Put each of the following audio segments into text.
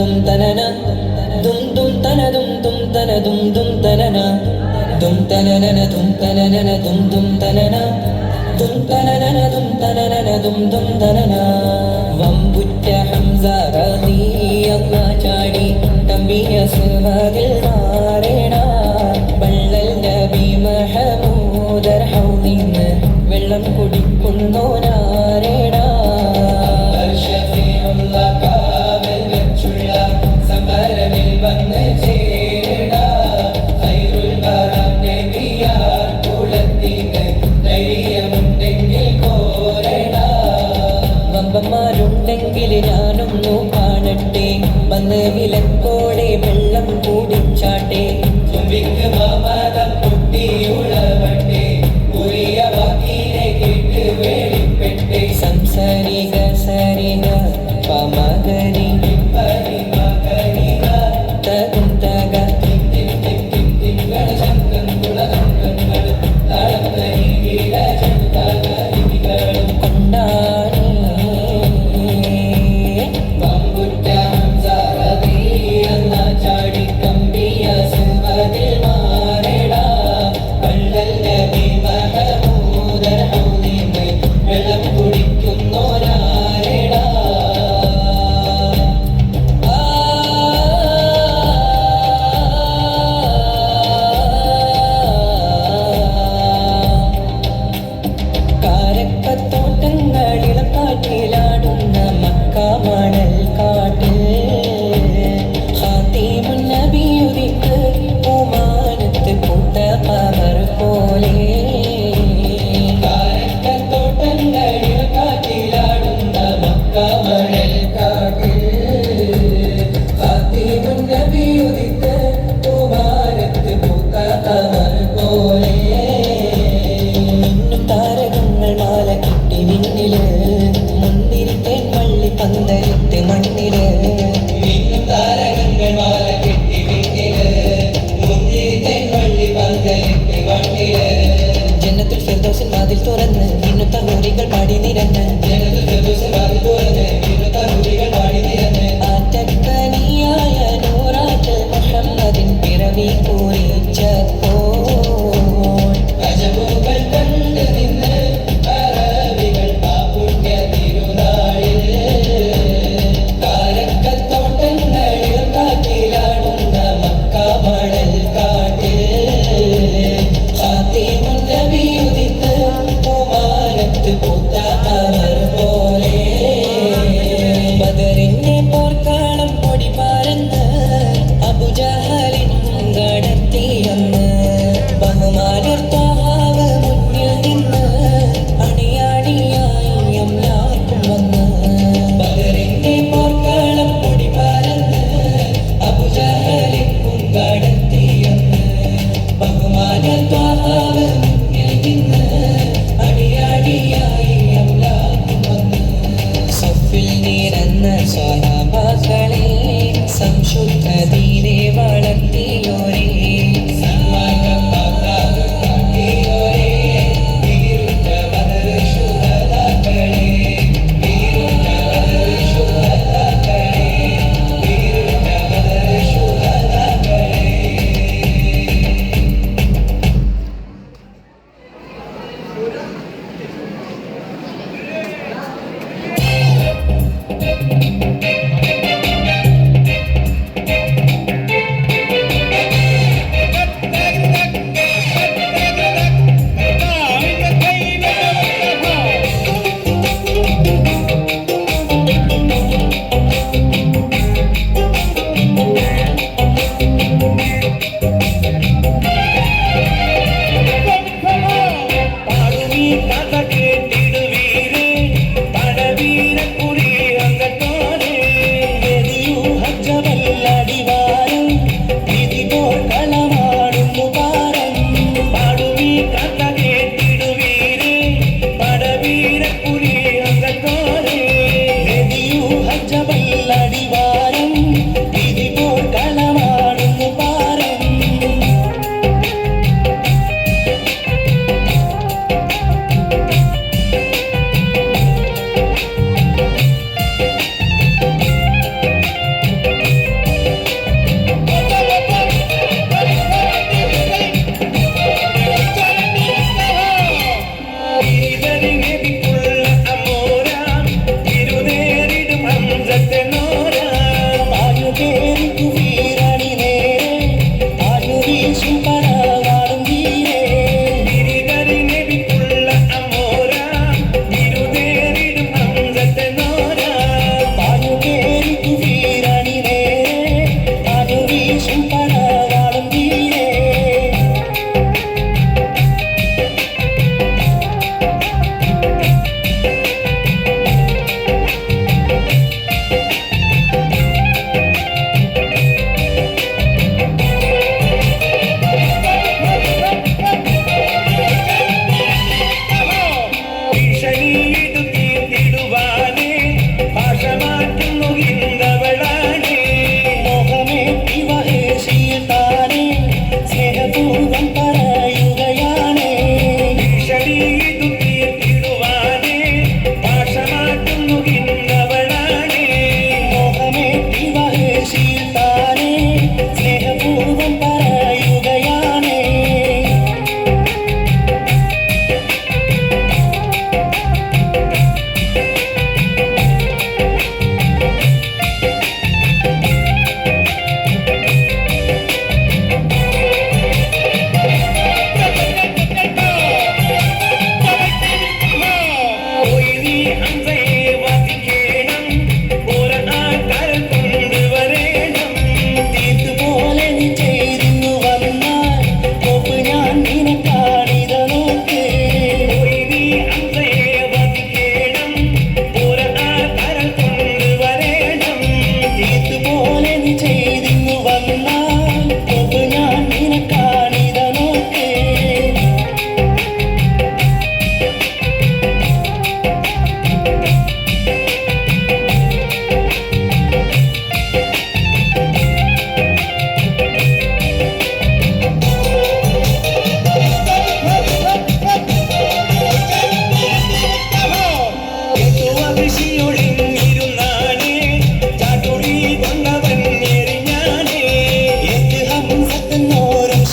തും തനന. തും തും തന തും തും തന തും തനന. തും തനനന തും തനനന തും തും തനന. തും തനനന തും തനനന തും തും തനന. വമ്പുറ്റ ഹംസ റളിയല്ല ചാടി. തമ്പിയ സുഹദിൽ മാറേണ ಬೇಕು ರೀಚ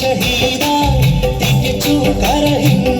शहीदा तिक चू कर हिंद